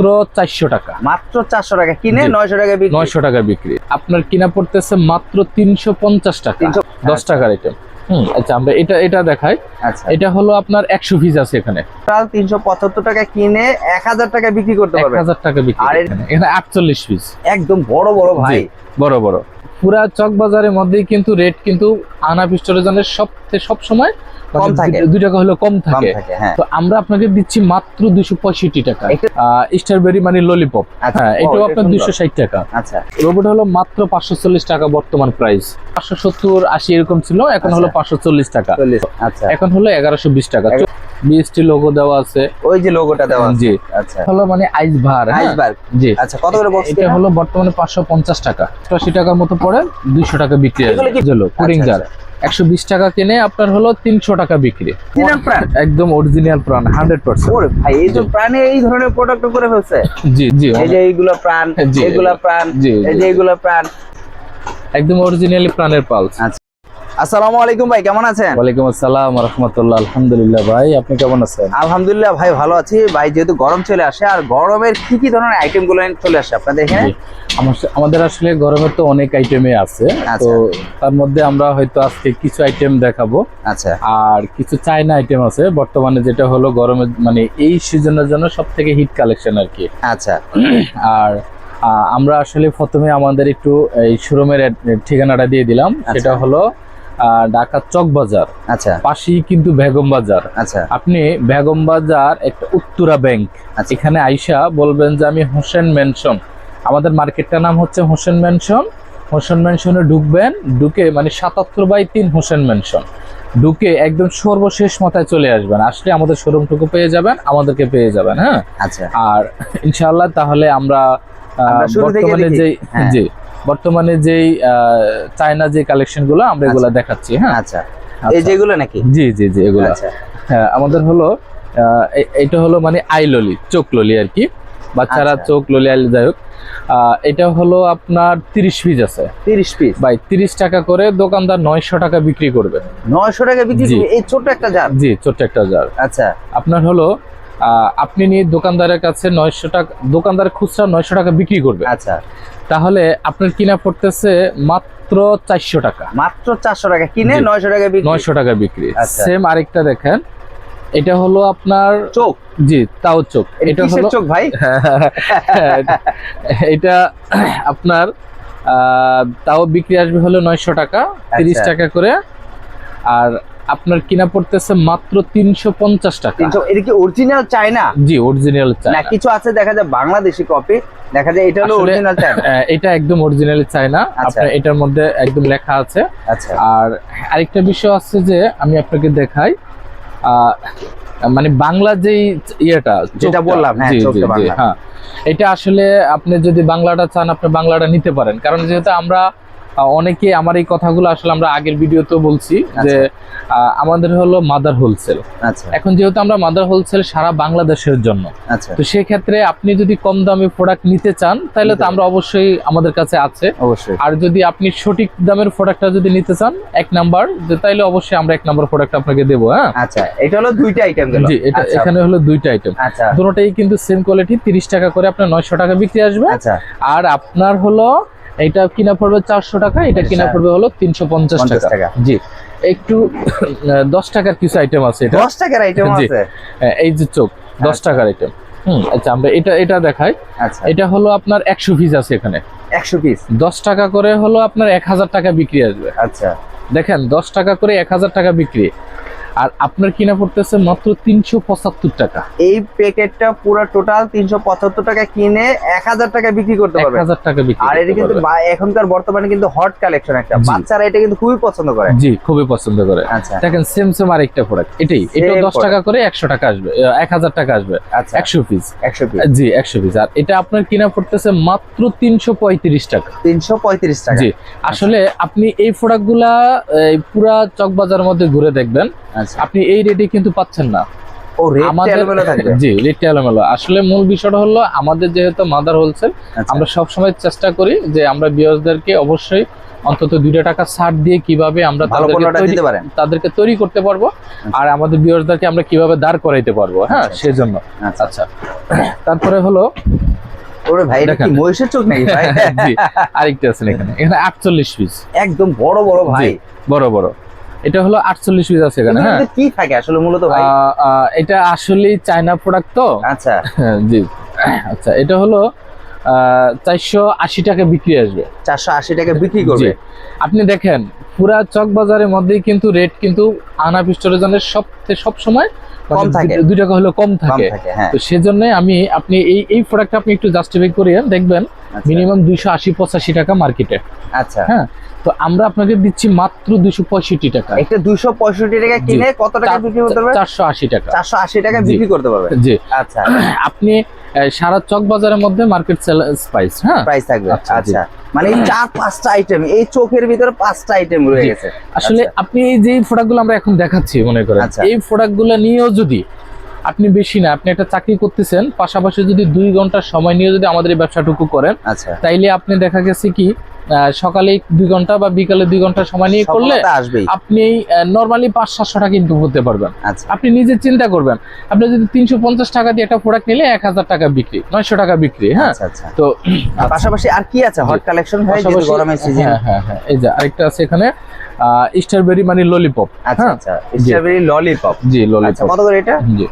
মাত্র চারশো টাকা। মাত্র চারশো টাকা কিনে নয়শো টাকা বিক্রি। নয়শো টাকা বিক্রি। আপনার কিনা পড়তেছে মাত্র তিনশো পঞ্চাশ টাকা। দশ টাকার আইটেম আচ্ছা আমরা এটা এটা দেখাই। আচ্ছা। এটা হলো আপনার একশো পিস আছে এখানে। টোটাল তিনশো পঁচাত্তর টাকা কিনে এক হাজার টাকা বিক্রি করতে এক হাজার টাকা বিক্রি আর এখানে এখানে আটচল্লিশ পিস একদম বড় বড় ভাই। বড় বড়। পুরা চক বাজারের মধ্যেই কিন্তু রেট কিন্তু আনা পিস্টলের সব সব সময় কম থাকে। দুই টাকা হলো কম কম থাকে। থাকে হ্যাঁ। তো আমরা আপনাকে দিচ্ছি মাত্র দুশো পঁয়ষট্টি টাকা। স্ট্রবেরি মানে ললিপপ আচ্ছা, হ্যাঁ এটাও আপনার দুশো ষাট টাকা। আচ্ছা। রোবট হলো মাত্র পাঁচশো চল্লিশ টাকা বর্তমান প্রাইস পাঁচশো সত্তর আশি এরকম ছিল এখন হলো আচ্ছা। পাঁচশো চল্লিশ টাকা। আচ্ছা। এখন হলো এগারোশো বিশ টাকা। বিএসটি লোগো দেওয়া আছে। ওই যে লোগোটা দেওয়া জি। আচ্ছা। হলো মানে আইস ভার হ্যাঁ? জি। আচ্ছা কত করে বক্স এটা হলো বর্তমানে পাঁচশো পঞ্চাশ টাকা। আশি টাকার মতো পড়ে দুইশো টাকা বিক্রি এগুলো কি- হলো পুডিং আচ্ছা, জার একশো বিশ টাকা কিনে আপনার হলো তিনশো টাকা বিক্রি। প্রাণ? একদম অরিজিনাল প্রাণ হান্ড্রেড পার্সেন্ট ভাই এই যে প্রাণে এই ধরনের প্রোডাক্ট করে ফেলছে? জি জি এই যে এইগুলো প্রাণ জি, প্রাণ এই যে এগুলো প্রাণ। একদম অরিজিনালি প্রাণের পালস আচ্ছা। আসসালামু আলাইকুম ভাই কেমন আছেন? ওয়ালাইকুম আসসালাম রহমতুল্লাহ আলহামদুলিল্লাহ ভাই আপনি কেমন আছেন? আলহামদুলিল্লাহ ভাই ভালো আছি। ভাই যেহেতু গরম চলে আসে আর গরমের কি কি ধরনের আইটেমগুলো চলে আসে আপনাদের এখানে। আমাদের আসলে গরমের তো অনেক আইটেমে আছে। আচ্ছা। তো তার মধ্যে আমরা হয়তো আজকে কিছু আইটেম দেখাবো। আচ্ছা। আর কিছু চায়না আইটেম আছে। বর্তমানে যেটা হলো গরমের মানে এই সিজনের জন্য সব থেকে হিট কালেকশন আর কি আচ্ছা। আর আমরা আসলে প্রথমে আমাদের একটু এই শোরুমের ঠিকানাটা দিয়ে দিলাম। সেটা হলো ঢাকা চক বাজার আচ্ছা। পাশেই কিন্তু বেগম বাজার। আচ্ছা। আপনি বেগম বাজার একটা উত্তরা ব্যাংক। আচ্ছা। এখানে আইসা বলবেন যে আমি হোসেন মেনশন আমাদের মার্কেটটার নাম হচ্ছে হোসেন মেনশন হোসেন মেনশনে ঢুকবেন ঢুকে মানে সাতাত্তর বাই তিন হোসেন মেনশন ঢুকে একদম সর্বশেষ মাথায় চলে আসবেন। আসলে আমাদের শোরুমটুকু পেয়ে যাবেন আমাদেরকে পেয়ে যাবেন হ্যাঁ? আচ্ছা। আর ইনশাআল্লাহ তাহলে আমরা বর্তমানে। যেই হ্যাঁ। জি। বর্তমানে যেই আহ, চায়না যে কালেকশনগুলো আমরা এগুলো দেখাচ্ছি হ্যাঁ? আচ্ছা। এই আচ্ছা। যেগুলো নাকি? জি জি জি এগুলো। আচ্ছা। হ্যাঁ আমাদের হলো এটা হলো মানে আই ললি চোখ ললি আর কি। বাচ্চারা আচ্ছা। চোখ ললি আই যাই হোক। এটা হলো আপনার তিরিশ পিস আছে। 30 পিস ভাই তিরিশ টাকা করে দোকানদার নয়শো টাকা বিক্রি করবে। 900 টাকা বিক্রি। এই ছোট একটা জার জি ছোট্ট একটা জার আচ্ছা। আপনার হলো আহ, আপনি নিয়ে দোকানদারের কাছে নয়শো টাকা দোকানদার খুচরা নয়শো টাকা বিক্রি করবে। আচ্ছা। তাহলে আপনার কিনা পড়তেছে মাত্র চারশো টাকা। মাত্র 400 টাকা। কিনে নয়শো টাকা বিক্রি। নয়শো টাকা বিক্রি। আচ্ছা। সেম আরেকটা দেখেন। এটা হলো আপনার চোখ। জি তাও চোখ। এটা হলো চোখ ভাই? এটা আপনার আহ, তাও বিক্রি আসবে হলো নয়শো টাকা তিরিশ আচ্ছা। টাকা করে। আর আপনার কিনা পড়তেছে মাত্র তিনশো পঞ্চাশ টাকা। 300 এটা কি অরিজিনাল চায়না? জি অরিজিনাল চাই না কিছু আছে দেখা যায় বাংলাদেশি কপি দেখা যায় এটা হলো অরিজিনাল চায়না। এটা একদম অরিজিনাল চাই না আচ্ছা। আপনার এটার মধ্যে একদম লেখা আছে। আচ্ছা। আর আরেকটা বিষয় আছে যে আমি আপনাকে দেখাই আহ, মানে বাংলা যেই ইয়েটা যেটা বললাম, হ্যাঁ। হ্যাঁ। এটা আসলে আপনি যদি বাংলাটা চান আপনি বাংলাটা নিতে পারেন। কারণ যেহেতু আমরা অনেকে আমার এই কথাগুলো আসলে আমরা আগের ভিডিওতেও বলছি যে আমাদের হলো মাদার হোলসেল আচ্ছা। এখন যেহেতু আমরা মাদার হোলসেল সারা বাংলাদেশের জন্য আচ্ছা। তো সেক্ষেত্রে আপনি যদি কম দামে প্রোডাক্ট নিতে চান তাহলে তো আমরা অবশ্যই আমাদের কাছে আছে। অবশ্যই। আর যদি আপনি সঠিক দামের প্রোডাক্টটা যদি নিতে চান এক নাম্বার যে তাইলে অবশ্যই আমরা এক নাম্বার প্রোডাক্ট আপনাকে দেবো হ্যাঁ? আচ্ছা এটা হলো দুইটা আইটেম জি এটা আচ্ছা। এখানে হলো দুইটা আইটেম আচ্ছা। দুটোটাই কিন্তু সেম কোয়ালিটি তিরিশ টাকা করে আপনার নয়শো টাকা বিক্রি আসবে। আচ্ছা। আর আপনার হলো এটা কিনা পড়বে চারশো টাকা এটা কিনা আচ্ছা। পড়বে হলো তিনশো পঞ্চাশ টাকা। জি। একটু দশ টাকার কিছু আইটেম আছে এটা। 10 টাকার আইটেম আছে? এই যে চোখ দশ আচ্ছা। টাকার আইটেম হুম আচ্ছা আমরা এটা এটা দেখাই। আচ্ছা। এটা হলো আপনার একশো পিস আছে এখানে। 100 পিস দশ টাকা করে হলো আপনার এক হাজার টাকা বিক্রি আসবে। আচ্ছা। দেখেন দশ টাকা করে এক হাজার টাকা বিক্রি। আর আপনার কিনা পড়তেছে মাত্র তিনশো পঁচাত্তর টাকা। এই প্যাকেটটা পুরো টোটাল 375 টাকা কিনে 1000 টাকা বিক্রি করতে এক পারবে হাজার টাকা বিক্রি আর এটা কিন্তু এখনকার বর্তমানে কিন্তু হট কালেকশন একটা। বাচ্চারা এটা কিন্তু খুবই পছন্দ করে। জি খুবই পছন্দ করে। আচ্ছা। দেখেন সেম সেম আরেকটা প্রোডাক্ট এটাই এটা দশ টাকা করে একশো টাকা আসবে এক হাজার টাকা আসবে। আচ্ছা। একশো পিস 100 পিস জি একশো পিস আর এটা আপনার কিনা পড়তেছে মাত্র তিনশো পঁয়ত্রিশ টাকা। 335 টাকা। জি। আসলে আপনি এই প্রোডাক্টগুলা পুরা চকবাজার মধ্যে ঘুরে দেখবেন। আপনি এই রেটে কিন্তু পাচ্ছেন না। জি রেটটা এলোমেলো। আসলে মূল বিষয়টা হলো আমাদের যেহেতু মাদার হোলসেল আচ্ছা। আমরা সব সময় চেষ্টা করি যে আমরা অবশ্যই অন্তত দুইটা টাকা ছাড় দিয়ে কীভাবে আমরা তাদেরকে তৈরি- করতে পারব আর আমাদের আমরা কীভাবে দাঁড় করাইতে পারব হ্যাঁ আচ্ছা, সেজন্য। আচ্ছা। আচ্ছা। তারপরে হলো ওরে ভাই এটা কি মহিষের চোখ নাকি ভাই? আরেকটা আছে এখানে। এখানে আটচল্লিশ পিস একদম বড় বড় ভাই। বড় বড়। এটা হলো আটচল্লিশ পিস আছে এখানে হ্যাঁ। কি থাকে আসলে মূলত ভাই? এটা আসলেই চায়না প্রোডাক্ট তো। আচ্ছা। হ্যাঁ, জি। আচ্ছা এটা হলো চারশো আশি টাকা বিক্রি আসবে। চারশো আশি টাকা বিক্রি করবে? আপনি দেখেন পুরা চক বাজারের মধ্যেই কিন্তু রেট কিন্তু আনা পিস্টরেজনের সব সব সময় কম থাকে। দুই টাকা হলো কম থাকে। হ্যাঁ। তো সেজন্য আমি আপনি এই এই প্রোডাক্ট আপনি একটু জাস্টিফাই করিয়ে দেখবেন আচ্ছা, মিনিমাম দুইশো আশি পঁচাশি টাকা মার্কেটে আচ্ছা। হ্যাঁ তো আমরা আপনাকে দিচ্ছি মাত্র দুইশো পঁয়ষট্টি টাকা। একটা দুইশো পঁয়ষট্টি টাকা কিনে কত টাকা বিক্রি করতে পারবে চারশো আশি টাকা। চারশো আশি টাকা বিক্রি করতে পারবে জি। আচ্ছা। আপনি সারা চক বাজারের মধ্যে মার্কেট স্পাইস হ্যাঁ? প্রাইস থাকবে। আচ্ছা, আচ্ছা। মানে চার পাঁচটা আইটেম এই চোখের ভিতরে পাঁচটা আইটেম রয়ে গেছে। আসলে আপনি এই যে প্রোডাক্টগুলো আমরা এখন দেখাচ্ছি মনে করেন আচ্ছা। এই প্রোডাক্টগুলো নিয়েও যদি আপনি বেশি না আপনি একটা চাকরি করতেছেন পাশাপাশি যদি দুই ঘণ্টা সময় নিয়ে যদি আমাদের এই ব্যবসাটুকু করেন আচ্ছা। তাইলে আপনি দেখা গেছে কি সকালে দুই ঘণ্টা বা বিকালে দুই ঘণ্টা সময় নিয়ে করলে আপনি নর্মালি পাঁচ সাতশো টাকা ইনকাম করতে পারবেন। আচ্ছা। আপনি নিজে চিন্তা করবেন আপনি যদি তিনশো পঞ্চাশ টাকা দিয়ে একটা প্রোডাক্ট নিলে এক হাজার টাকা বিক্রি নয়শো টাকা বিক্রি হ্যাঁ? আচ্ছা আচ্ছা। তো পাশাপাশি আর কি আছে? হট কালেকশন পাশাপাশি- গরমের সিজন হ্যাঁ হ্যাঁ হ্যাঁ এই যে আরেকটা আছে এখানে স্ট্রবেরি মানে ললিপপ আচ্ছা হ্যাঁ? আচ্ছা স্ট্রবেরি ললিপপ জি ললিপপ কত করে এটা? জি।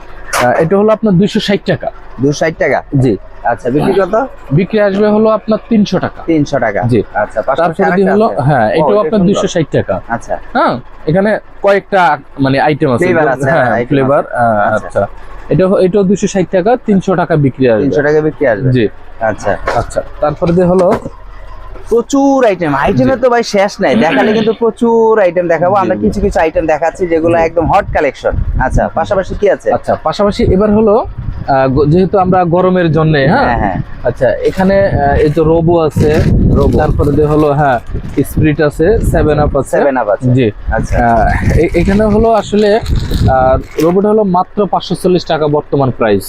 এটা হলো আপনার দুইশো ষাট টাকা। দুশো ষাট টাকা? জি। আচ্ছা বিক্রি কত? বিক্রি আসবে হলো আপনার তিনশো টাকা। তিনশো টাকা। জি। আচ্ছা তারপরে হলো হ্যাঁ এটাও এটা আপনার। দুইশো ষাট টাকা। আচ্ছা। হ্যাঁ এখানে কয়েকটা মানে আইটেম আছে। হ্যাঁ ফ্লেভার আচ্ছা। আচ্ছা। এটা এটাও দুইশো ষাট টাকা তিনশো টাকা বিক্রি তিনশো আসবে টাকা বিক্রি আসবে। জি। আচ্ছা। আচ্ছা তারপরে দিয়ে হলো প্রচুর আইটেম আইটেমের তো ভাই শেষ নাই। দেখালে কিন্তু প্রচুর আইটেম দেখাবো। আমরা কিছু কিছু আইটেম দেখাচ্ছি যেগুলো একদম হট কালেকশন আচ্ছা পাশাপাশি কি আছে? আচ্ছা পাশাপাশি এবার হলো যেহেতু আমরা গরমের জন্য হ্যাঁ? হ্যাঁ হ্যাঁ। আচ্ছা এখানে এই তো রোবো আছে। তারপরে দিয়ে হলো হ্যাঁ স্প্রিট আছে সেভেন আপ আছে। সেভেন আপ আছে। জি। আচ্ছা। এখানে হলো আসলে রোবট হলো মাত্র পাঁচশো চল্লিশ টাকা বর্তমান প্রাইস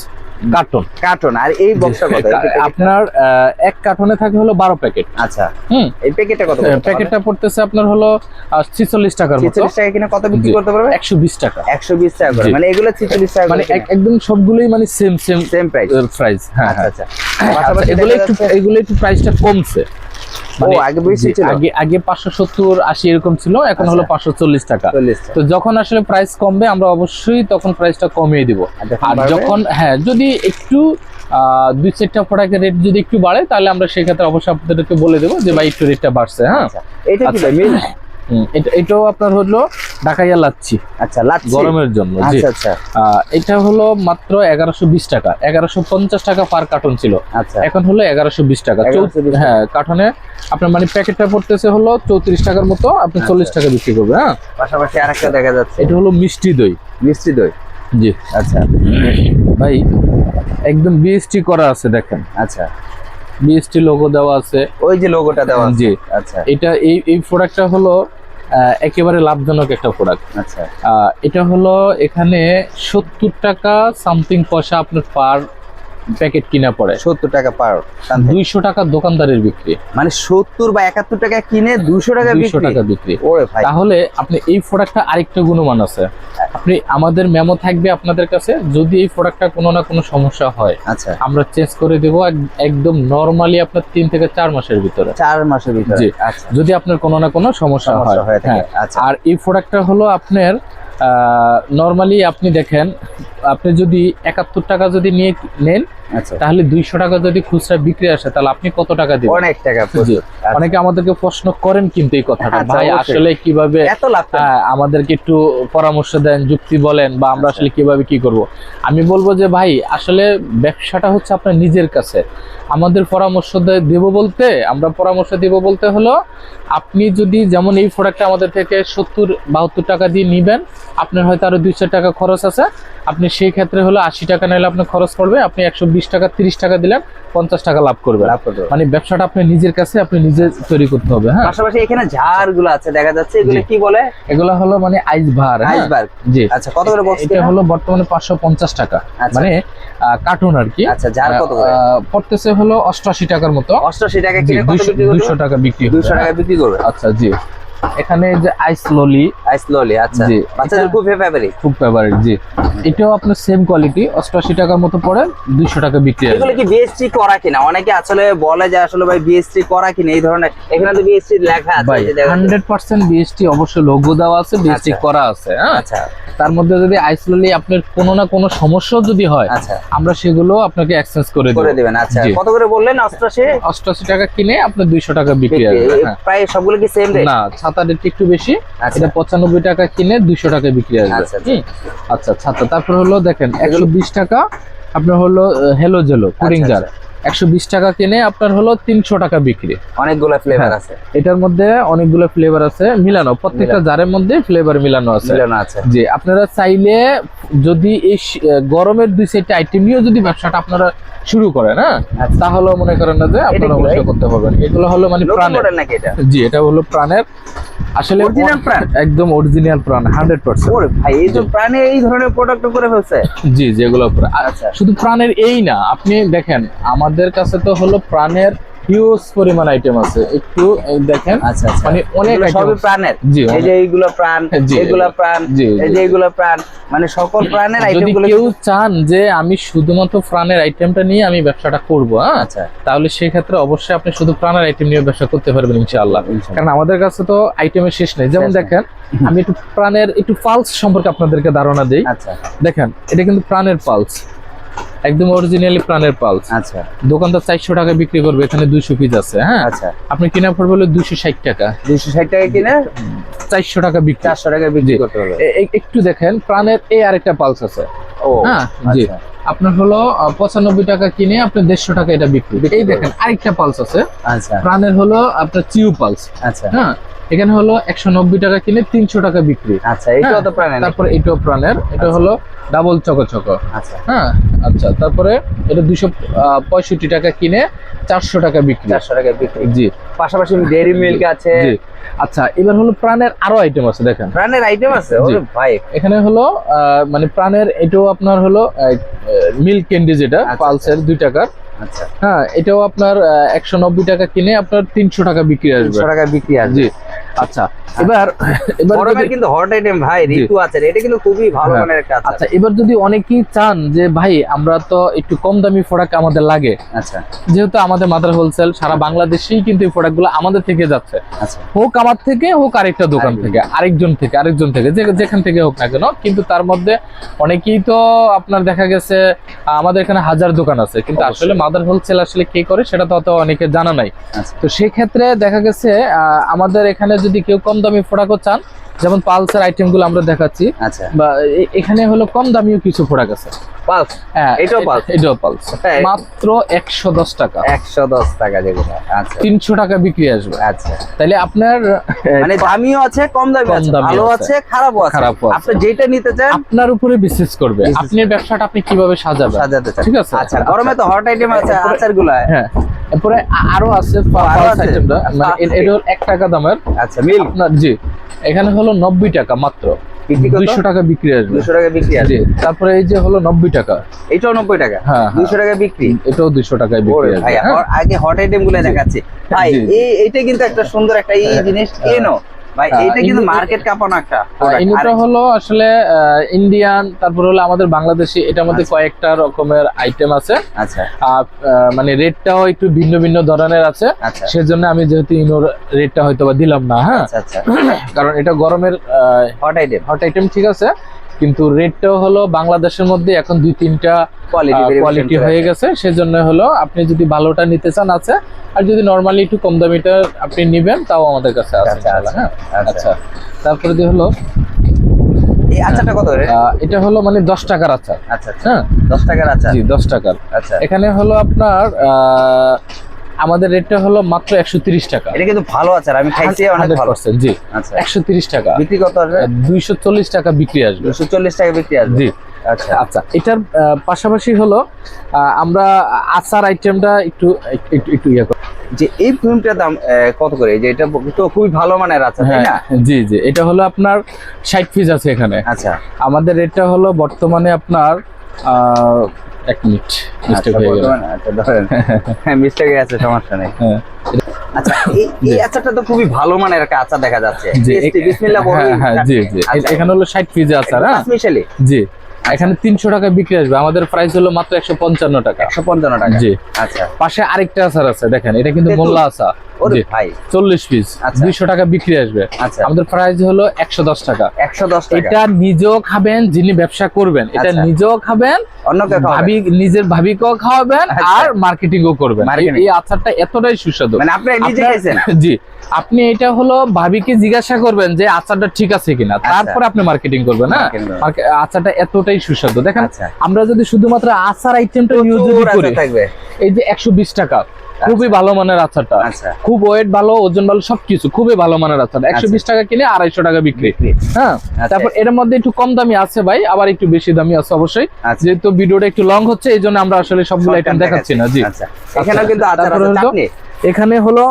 কার্টন কার্টন আর এই বক্সটা কত? আপনার এক কার্টনে থাকে হলো বারো প্যাকেট আচ্ছা। হুম। এই প্যাকেটটা কত প্যাকেটটা পড়তেছে আপনার হলো ছিচল্লিশ টাকার মতো। ছিচল্লিশ টাকা কিনা কত বিক্রি করতে পারবে? একশো বিশ টাকা। একশো বিশ টাকা করে। মানে এগুলো ছিচল্লিশ টাকা মানে এক- একদম সবগুলোই মানে same same same price price হ্যাঁ আচ্ছা আচ্ছা। আচ্ছা, এগুলো একটু এগুলো একটু প্রাইসটা কমছে। আগে আগে পাঁচশো সত্তর আশি এরকম ছিল এখন হলো আচ্ছা। পাঁচশো চল্লিশ টাকা। তো যখন আসলে প্রাইস কমবে আমরা অবশ্যই তখন প্রাইসটা কমিয়ে দিব। আর যখন হ্যাঁ যদি একটু আহ, দুই চারটা প্রোডাক্টের রেট যদি একটু বাড়ে তাহলে আমরা সেক্ষেত্রে অবশ্যই আপনাদেরকে বলে দেবো যে ভাই একটু রেটটা বাড়ছে হ্যাঁ। আচ্ছা। এটা এটাও আপনার হলো ঢাকাইয়া লাচ্ছি। আচ্ছা লাচ্ছি। গরমের জন্য আচ্ছা আচ্ছা। এটা হলো মাত্র এগারোশো বিশ টাকা। এগারোশো পঞ্চাশ টাকা পার কার্টন ছিল। আচ্ছা। এখন হলো এগারোশো বিশ টাকা। 1120 টাকা। হ্যাঁ কার্টনে আপনার মানে প্যাকেটটা পড়তেছে হলো চৌত্রিশ টাকার মতো। আপনি আচ্ছা। চল্লিশ টাকা বিক্রি করবে হ্যাঁ। পাশাপাশি আরেকটা দেখা যাচ্ছে। এটা হলো মিষ্টি দই। মিষ্টি দই। জি। আচ্ছা। ভাই একদম বিএসটি করা আছে দেখেন। আচ্ছা। বিএসটি লোগো দেওয়া আছে। ওই যে লোগোটা দেওয়া। জি। আচ্ছা। এটা এই এই প্রোডাক্টটা হলো একেবারে লাভজনক একটা প্রোডাক্ট আচ্ছা। এটা হলো এখানে সত্তর টাকা সামথিং পয়সা আপনার পার প্যাকেট কিনা পড়ে। সত্তর টাকা পার দুইশো টাকা দোকানদারের বিক্রি। মানে সত্তর বা একাত্তর টাকা কিনে দুশো টাকা দুইশো টাকা বিক্রি। ওরে ভাই। তাহলে আপনি এই প্রোডাক্টটা আরেকটা গুণমান আছে। আপনি আমাদের মেমো থাকবে আপনাদের কাছে যদি এই প্রোডাক্টটা কোনো না কোনো সমস্যা হয় আচ্ছা। আমরা চেঞ্জ করে দেব একদম নরমালি আপনার তিন থেকে চার মাসের ভিতরে। চার মাসের ভিতরে। আচ্ছা। যদি আপনার কোনো না কোনো সমস্যা হয় হয়ে আচ্ছা। আর এই প্রোডাক্টটা হলো আপনার নরমালি আপনি দেখেন আপনি যদি একাত্তর টাকা যদি নিয়ে নেন তাহলে দুইশো টাকা যদি খুচরা বিক্রি আসে তাহলে আপনি কত টাকা দিবেন অনেক টাকা। আচ্ছা। অনেকে আমাদেরকে প্রশ্ন করেন কিন্তু এই কথাটা আচ্ছা, ভাই আসলে কীভাবে। হ্যাঁ, আমাদেরকে একটু পরামর্শ দেন যুক্তি বলেন বা আমরা আচ্ছা। আসলে কীভাবে কি করব আমি বলব যে ভাই আসলে ব্যবসাটা হচ্ছে আপনার নিজের কাছে আমাদের পরামর্শ দেব বলতে আমরা পরামর্শ দেব বলতে হলো আপনি যদি যেমন এই প্রোডাক্টটা আমাদের থেকে সত্তর বাহাত্তর টাকা দিয়ে নিবেন আপনার হয়তো আরও দুইশো টাকা খরচ আছে আপনি সেই ক্ষেত্রে হলো আশি টাকা নিলে আপনি খরচ পড়বে আপনি একশো বিশ টাকা তিরিশ টাকা দিলেন পঞ্চাশ টাকা লাভ হবে। মানে ব্যবসাটা আপনি নিজের কাছে আপনি নিজে তৈরি করতে হবে হ্যাঁ? পাশাপাশি এখানে ঝাড়গুলো আছে দেখা যাচ্ছে এগুলো কি বলে? এগুলো হলো মানে আইস ভার হ্যাঁ? আইসবার্গ জি। আচ্ছা কত করে বক্স এটা হলো বর্তমানে পাঁচশো পঞ্চাশ টাকা। আচ্ছা। মানে কার্টুন আর কি। আচ্ছা ঝাড় কত করে? পড়তেছে হলো অষ্টআশি টাকার মতো। অষ্টআশি টাকা জি কিনে কত বিক্রি দুইশো টাকা বিক্রি হবে, দুশো টাকা। বিক্রি করবে। আচ্ছা জি। এখানে যে আইস ললি আইস ললি আচ্ছা। জি, বাচ্চাদের খুব ফেভারিট খুব ফেভারিট জি। এটাও আপনার সেম কোয়ালিটি অষ্টআশি টাকার মতো পড়ে দুইশো টাকা বিক্রি এগুলো কি বিএসটি করা কিনা? অনেকে আসলে বলে যে আসলে ভাই বিএসটি করা কিনা এই ধরনের এখানে তো বিএসটি লেখা আছে ভাই এই যে দেখা যাচ্ছে। হান্ড্রেড পার্সেন্ট বিএসটি অবশ্যই লোগো দেওয়া আছে বিএসটি আচ্ছা। করা আছে হ্যাঁ? আচ্ছা। তার মধ্যে যদি আইসোলি আপনার কোনো না কোনো সমস্যা যদি হয় আচ্ছা। আমরা সেগুলো আপনাকে এক্সচেঞ্জ করে করে দিবেন আচ্ছা। কত করে বললেন অষ্টআশি? অষ্টআশি টাকা কিনে আপনার দুইশো টাকা বিক্রি এই হ্যাঁ। প্রায় সবগুলো কি সেম রেট না ছাতা রেট একটু বেশি। আচ্ছা। এটা পঁচানব্বই টাকা কিনে দুইশো টাকা বিক্রি আসবে আচ্ছা, আচ্ছা। আচ্ছা ছাতা। তারপর হলো দেখেন একশো বিশ টাকা আপনার হলো হেলো জেলো কুরিং জার একশো টাকা কিনে আপনার হলো তিনশো টাকা বিক্রি। অনেকগুলো ফ্লেভার হ্যাঁ। আছে। এটার মধ্যে অনেকগুলো ফ্লেভার আছে মিলানো। প্রত্যেকটা জারের মধ্যে ফ্লেভার মিলানো আছে। মিলানো আছে। জি আপনারা চাইলে যদি এই গরমের দুই সাইডটা আইটেম নিয়েও যদি ব্যবসাটা আপনারা শুরু করেন হ্যাঁ আচ্ছা। তাহলেও মনে করেন না যে আপনারা অবশ্যই করতে পারবেন। এগুলো হলো মানে প্রাণের। জি এটা হলো প্রাণের। আসলে Original প্রাণ? একদম অরিজিনাল প্রাণ হান্ড্রেড পার্সেন্ট ওরে ভাই এই তো প্রাণে এই ধরনের প্রোডাক্ট করে ফেলছে? জি যেগুলো আচ্ছা। শুধু প্রাণের এই না আপনি দেখেন আমাদের কাছে তো হলো প্রাণের হিউজ পরিমাণ আইটেম আছে। একটু দেখেন আচ্ছা আচ্ছা। মানে অনেক সবই প্রাণের? এই যে এইগুলো প্রাণ এইগুলো প্রাণ এই যে এইগুলো প্রাণ মানে সকল প্রাণের আইটেমগুলো কেউ চান যে আমি শুধুমাত্র প্রাণের আইটেমটা নিয়ে আমি ব্যবসাটা করব হ্যাঁ? আচ্ছা। তাহলে সেই ক্ষেত্রে অবশ্যই আপনি শুধু প্রাণের আইটেম নিয়ে ব্যবসা করতে পারবেন ইনশাআল্লাহ। ইনশাআল্লাহ। কারণ আমাদের কাছে তো আইটেমের শেষ নেই। যেমন দেখেন আমি একটু প্রাণের একটু পালস সম্পর্কে আপনাদেরকে ধারণা দেই। আচ্ছা। দেখেন এটা কিন্তু প্রাণের পালস একদম অরিজিনালি প্রাণের পালস আচ্ছা। দোকানদার চারশো টাকা বিক্রি করবে এখানে দুশো পিস আছে হ্যাঁ? আচ্ছা। আপনি কিনা পড়বে হলো দুশো ষাট টাকা। দুইশো ষাট টাকা কিনে? চারশো টাকা বিক্রি। চারশো টাকা বিক্রি করতে হবে একটু দেখেন প্রাণের এই আরেকটা পালস আছে। হ্যাঁ? জি। আচ্ছা। আপনার হলো পঁচানব্বই টাকা কিনে আপনি দেড়শো টাকা এটা বিক্রি। এই দেখেন আরেকটা পালস আছে। আচ্ছা। প্রাণের হলো আপনার চিউ পালস আচ্ছা। হ্যাঁ? এখানে হলো একশো নব্বই টাকা কিনে তিনশো টাকা বিক্রি। আচ্ছা এইটাও হ্যাঁ, তো প্রাণের তারপরে এটাও প্রাণের। এটা আচ্ছা। হলো ডাবল চকো চকো আচ্ছা। হ্যাঁ? আচ্ছা তারপরে এটা দুশো পঁয়ষট্টি টাকা কিনে চারশো টাকা বিক্রি। চারশো টাকা বিক্রি। জি। পাশাপাশি ডেয়ারি মিল্ক আছে। জি। আচ্ছা এবার হলো প্রাণের আরও আইটেম আছে দেখেন। প্রাণের আইটেম আছে? ভাই। এখানে হলো আহ, মানে প্রাণের এটাও আপনার হলো মিল্ক ক্যান্ডি যেটা আচ্ছা, পালসের দুই টাকা আচ্ছা। হ্যাঁ এটাও আপনার একশো নব্বই টাকা কিনে আপনার তিনশো টাকা বিক্রি আসবে। টাকা বিক্রি আছে জি। আচ্ছা এবার এবার যদি- কিন্তু হট আইটেম ভাই ঋতু আছে এটা কিন্তু খুবই ভালো হ্যাঁ। মানের একটা আচ্ছা এবার যদি অনেকেই চান যে ভাই আমরা তো একটু কম দামি প্রোডাক্ট আমাদের লাগে। আচ্ছা। যেহেতু আমাদের মাদার হোলসেল সারা বাংলাদেশেই কিন্তু এই প্রোডাক্টগুলো আমাদের থেকে যাচ্ছে। আচ্ছা। হোক আমার থেকে হোক আরেকটা দোকান। থেকে আরেকজন থেকে আরেকজন থেকে যেখান থেকে হোক না কেন। কিন্তু তার মধ্যে অনেকেই তো আপনার দেখা গেছে আমাদের এখানে হাজার দোকান আছে। কিন্তু আসলে মাদার হোলসেল আসলে কে করে সেটা তো অত অনেকে জানা নাই। আচ্ছা। তো সেক্ষেত্রে দেখা গেছে আহ, আমাদের এখানে যদি কেউ কম দামি প্রোডাক্টও চান যেমন পালসের আইটেমগুলো আমরা দেখাচ্ছি আচ্ছা। বা এখানে হলো কম দামিও কিছু প্রোডাক্ট আছে। পালস? হ্যাঁ এটাও Pulse? এটাও পালস। হ্যাঁ। মাত্র একশো দশ টাকা। একশো দশ টাকা যেগুলো আচ্ছা। তিনশো টাকা বিক্রি আসবে। আচ্ছা। তাইলে আপনার মানে দামিও আছে কম দামি কম আছে ভালো আছে। খারাপও আছে। আপনি যেটা নিতে চান আপনার উপরে বিশেষ করবে। আপনার ব্যবসাটা আপনি কীভাবে সাজাবেন? সাজাতে চান। ঠিক আছে? আচ্ছা গরমে তো হট আইটেম আছে এরপরে- আচারগুলা হ্যাঁ। এরপরে আরও আছে মানে এটা এক টাকা দামের আচ্ছা মিল জি। এখানে হলো নব্বই টাকা মাত্র। দুইশো টাকা বিক্রি আসবে। দুশো টাকা বিক্রি তারপরে এই যে হলো নব্বই টাকা। এটাও নব্বই টাকা? হ্যাঁ, হ্যাঁ। টাকা বিক্রি? এটাও দুইশো টাকায় বিক্রি আসবে। হ্যাঁ? আগে হট আইটেমগুলো দেখাচ্ছে। ভাই এইটা কিন্তু একটা সুন্দর একটা এই জিনিস কেনো? ভাই হ্যাঁ, কিন্তু মার্কেট কাঁপানো একটা ইনুটা হলো আসলে ইন্ডিয়ান তারপর হলো আমাদের বাংলাদেশি এটার মধ্যে কয়েকটা রকমের আইটেম আছে। আচ্ছা। মানে রেটটাও একটু ভিন্ন ভিন্ন ধরনের আছে। আচ্ছা। সেজন্য আমি যেহেতু ইনোর রেটটা হয়তো বা দিলাম না হ্যাঁ। আচ্ছা আচ্ছা। কারণ এটা গরমের হট আইটেম হট আইটেম ঠিক আছে। কিন্তু রেটটাও হলো বাংলাদেশের মধ্যে এখন দুই তিনটা কোয়ালিটি কোয়ালিটি হয়ে গেছে। সেজন্য হলো আপনি যদি ভালোটা নিতে চান আছে আর যদি নর্মালি একটু কম দামিটা আপনি নিবেন তাও আমাদের কাছে আছে আচ্ছা, হ্যাঁ? আচ্ছা। আচ্ছা। তারপরে যে হলো এই আচারটা কত এটা হলো মানে দশ টাকার আচার। আচ্ছা আচ্ছা। হ্যাঁ? দশ টাকার আচার? জি দশ টাকার। আচ্ছা। এখানে হলো আপনার আহ, আমাদের রেটটা হলো মাত্র একশো তিরিশ টাকা। এটা কিন্তু ভালো আচার আমি খাইছি অনেক ভালো। আছে জি। আচ্ছা। একশো তিরিশ টাকা। বিক্রি কত আসবে? দুইশো চল্লিশ টাকা বিক্রি আসবে। দুশো চল্লিশ টাকা বিক্রি আসবে। জি। আচ্ছা। আচ্ছা এটার পাশাপাশি হলো আমরা আচার আইটেমটা একটু একটু একটু ইয়ে করি। যে এই ফিল্মটার দাম কত করে? যে এটা তো খুবই ভালো মানের আছে তাই হ্যাঁ না জি জি। এটা হলো আপনার ষাট পিস আছে এখানে। আচ্ছা। আমাদের এটা হলো বর্তমানে আপনার আহ, এক মিনিট আচ্ছা, মিস্টেক হয়ে গেল। বর্তমানে- আচ্ছা, হ্যাঁ মিস্টেক আছে সমস্যা নেই। হ্যাঁ। আচ্ছা এই- এই আচারটা তো খুবই ভালো মানের একটা আচার দেখা যাচ্ছে। বিসমিল্লাহ। হ্যাঁ হ্যাঁ জি জি। আচ্ছা, এখানে হলো পিস আচার হ্যাঁ? জি। এখানে তিনশো টাকা বিক্রি আসবে। আমাদের প্রাইস হলো মাত্র একশো পঞ্চান্ন টাকা। একশো পঞ্চান্ন টাকা। জি। আচ্ছা। পাশে আরেকটা আচার আছে দেখেন এটা কিন্তু। মোল্লা আচার। ওরে ভাই। চল্লিশ পিস আচ্ছা। টাকা বিক্রি আসবে। আচ্ছা। আমাদের প্রাইস হলো একশো দশ টাকা। একশো দশ টাকা। এটা নিজেও খাবেন যিনি ব্যবসা করবেন। এটা আচ্ছা। নিজেও খাবেন অন্য কেউ ভাবি নিজের ভাবিকেও খাওয়াবেন। আর করবেন। এই- আচারটা এতটাই সুস্বাদু। মানে আপনি নিজে খাইছেন জি। আপনি এটা হলো ভাবিকে জিজ্ঞাসা করবেন যে আচারটা ঠিক আছে কিনা। তারপরে আপনি মার্কেটিং করবেন হ্যাঁ। মার্কে- আচারটা এতটাই সুস্বাদু। দেখেন আমরা যদি শুধুমাত্র আচার আইটেমটা যদি করি এই যে একশো বিশ টাকা খুবই ভালো মানের আচারটা। আচ্ছা। খুব ওয়েট ভালো ওজন ভালো সবকিছু খুবই ভালো মানের আচার। একশো বিশ টাকা কিনে আড়াইশো টাকা বিক্রি। হ্যাঁ? আচ্ছা। তারপর এর মধ্যে একটু কম দামি আছে ভাই আবার একটু বেশি দামি আছে অবশ্যই। আচ্ছা। যেহেতু ভিডিওটা একটু লং হচ্ছে এই জন্য আমরা আসলে সবগুলো আইটেম দেখাচ্ছি না জি। আচ্ছা। এখানেও কিন্তু এখানে হলো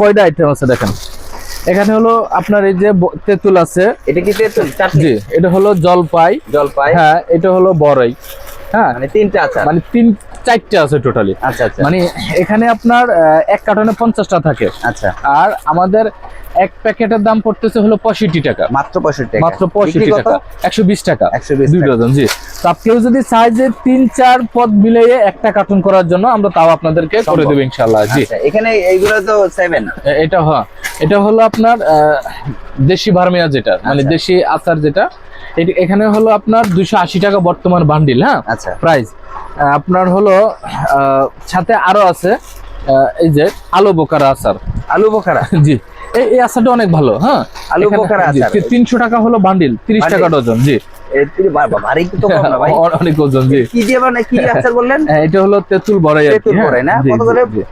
কয়টা আইটেম আছে দেখেন? এখানে হলো আপনার এই যে তেঁতুল আছে। এটা কি তেঁতুল? জি এটা হলো জলপাই। জলপাই। হ্যাঁ এটা হলো বড়াই। হ্যাঁ। মানে তিনটা আচার মানে তিন চারটে আছে টোটালি আচ্ছা আচ্ছা। মানে এখানে আপনার এক কার্টনে পঞ্চাশটা থাকে। আচ্ছা। আর আমাদের এক প্যাকেটের দাম পড়তেছে হলো পঁয়ষট্টি টাকা। মাত্র পঁয়ষট্টি টাকা। মাত্র পঁয়ষট্টি টাকা। একশো বিশ টাকা। একশো দুই ডজন জি। তো কেউ যদি চায় যে তিন চার পদ মিলিয়ে একটা কার্টুন করার জন্য আমরা তাও আপনাদেরকে করে। দেবো ইনশাল্লাহ জি। আচ্ছা, এখানে এইগুলো তো সেভেন এটা হ্যাঁ। এটা হলো আপনার দেশি ভার্মিয়া যেটা মানে আচ্ছা। দেশি আচার যেটা এখানে হলো আপনার দুইশো আশি টাকা বর্তমান বান্ডিল হ্যাঁ? আচ্ছা। প্রাইস আপনার হলো সাথে আরও আছে এই যে আলু বোকারা আচার। আলু বোখারা জি। এই আচারটা অনেক ভালো হ্যাঁ? আলু বোকারা আচার। তি- তিনশো টাকা হলো বান্ডিল তিরিশ Bundle? টাকা ডজন জি। এ, তিনি বা- বা- ভারী তো কম না ভাই। অ- অনেক ওজন জি। কি দিয়ে মানে কি আচার বললেন? এটা হলো তেঁতুল বড়াই তেঁতুল? বড়াই না? কত করে? জি।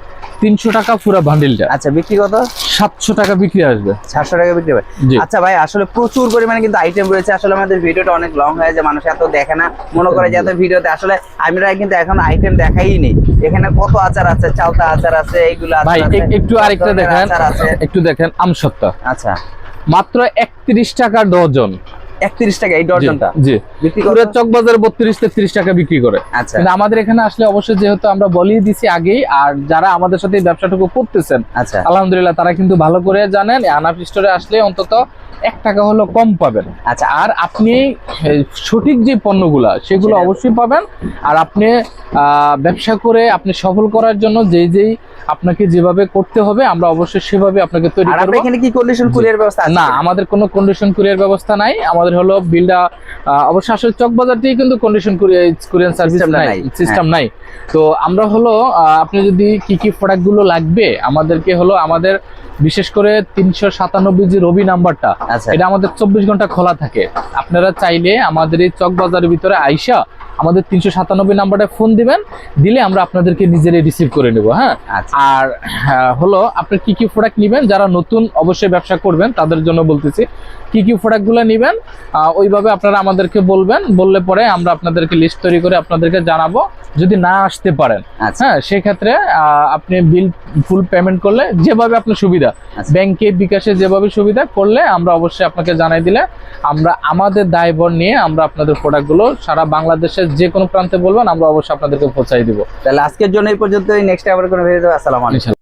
তিনশো টাকা পুরো বান্ডিলটা আচ্ছা বিক্রি কত? সাতশো টাকা বিক্রি আসবে। সাতশো টাকা বিক্রি হবে। আচ্ছা ভাই আসলে প্রচুর পরিমাণে কিন্তু আইটেম রয়েছে। আসলে আমাদের ভিডিওটা অনেক লং হয়ে যায় মানুষ এত দেখে না। মনে করে যে এত ভিডিওতে আসলে আমরা কিন্তু এখন আইটেম দেখাই নি। এখানে কত আচার আছে? চালতা আচার আছে এইগুলো ভাই একটু আরেকটা দেখেন। একটু দেখেন আমসত্তা আচ্ছা। মাত্র একত্রিশ টাকা ডজন। একত্রিশ টাকা এই ডজনটা জি পুরো কত চক বাজার বত্রিশ টাকা বিক্রি করে। আচ্ছা। কিন্তু আমাদের এখানে আসলে অবশ্যই যেহেতু আমরা বলিয়ে দিছি আগেই আর যারা আমাদের সাথে ব্যবসাটুকু করতেছেন আচ্ছা। আলহামদুলিল্লাহ তারা কিন্তু ভালো করে জানেন। আনাফ স্টোরে আসলে অন্তত এক টাকা হলো কম পাবেন। আচ্ছা। আর আপনি সঠিক যে পণ্যগুলা সেগুলো অবশ্যই পাবেন। আর আপনি ব্যবসা করে আপনি সফল করার জন্য যেই যেই আপনাকে যেভাবে করতে হবে আমরা অবশ্যই সেভাবে আপনাকে তৈরি করব। এখানে কি কন্ডিশন। কুরিয়ার ব্যবস্থা আছে? না আমাদের কোনো কন্ডিশন কুরিয়ার ব্যবস্থা নাই। আমাদের হলো বিলটা অবশ্য আসলে চক বাজারতেই কিন্তু কন্ডিশন কুরিয়ার সার্ভিস নাই নাই, হ্যাঁ। সিস্টেম নাই। তো আমরা হলো আপনি যদি কি কি প্রোডাক্টগুলো লাগবে আমাদেরকে হলো আমাদের বিশেষ করে তিনশো সাতানব্বই যে রবি নাম্বারটা আচ্ছা। এটা আমাদের চব্বিশ ঘণ্টা খোলা থাকে। আপনারা চাইলে আমাদের এই চক বাজারের ভিতরে আইসা আমাদের তিনশো সাতানব্বই নাম্বারটা ফোন দিবেন দিলে আমরা আপনাদেরকে নিজেরাই রিসিভ করে নেব হ্যাঁ? আচ্ছা। আর হ্যাঁ, হলো আপনি কি কি প্রোডাক্ট নেবেন? যারা নতুন অবশ্যই ব্যবসা করবেন তাদের জন্য বলতেছি কি কি প্রোডাক্টগুলো নেবেন? ওইভাবে আপনারা আমাদেরকে বলবেন বললে পরে আমরা আপনাদেরকে লিস্ট তৈরি করে আপনাদেরকে জানাব যদি না আসতে পারেন। আচ্ছা। হ্যাঁ সেক্ষেত্রে আপনি বিল ফুল পেমেন্ট করলে যেভাবে আপনার সুবিধা আচ্ছা। ব্যাংকে বিকাশে যেভাবে সুবিধা করলে আমরা অবশ্যই আপনাকে জানাই দিলে আমরা আমাদের দায়বর নিয়ে আমরা আপনাদের প্রোডাক্টগুলো সারা বাংলাদেশের যে কোনো প্রান্তে বলবেন আমরা অবশ্যই আপনাদেরকে পৌঁছাই দিব। তাহলে আজকের জন্য এই পর্যন্ত নেক্সট আবার কোনো ভিডিও দেবো। আলাইকুম।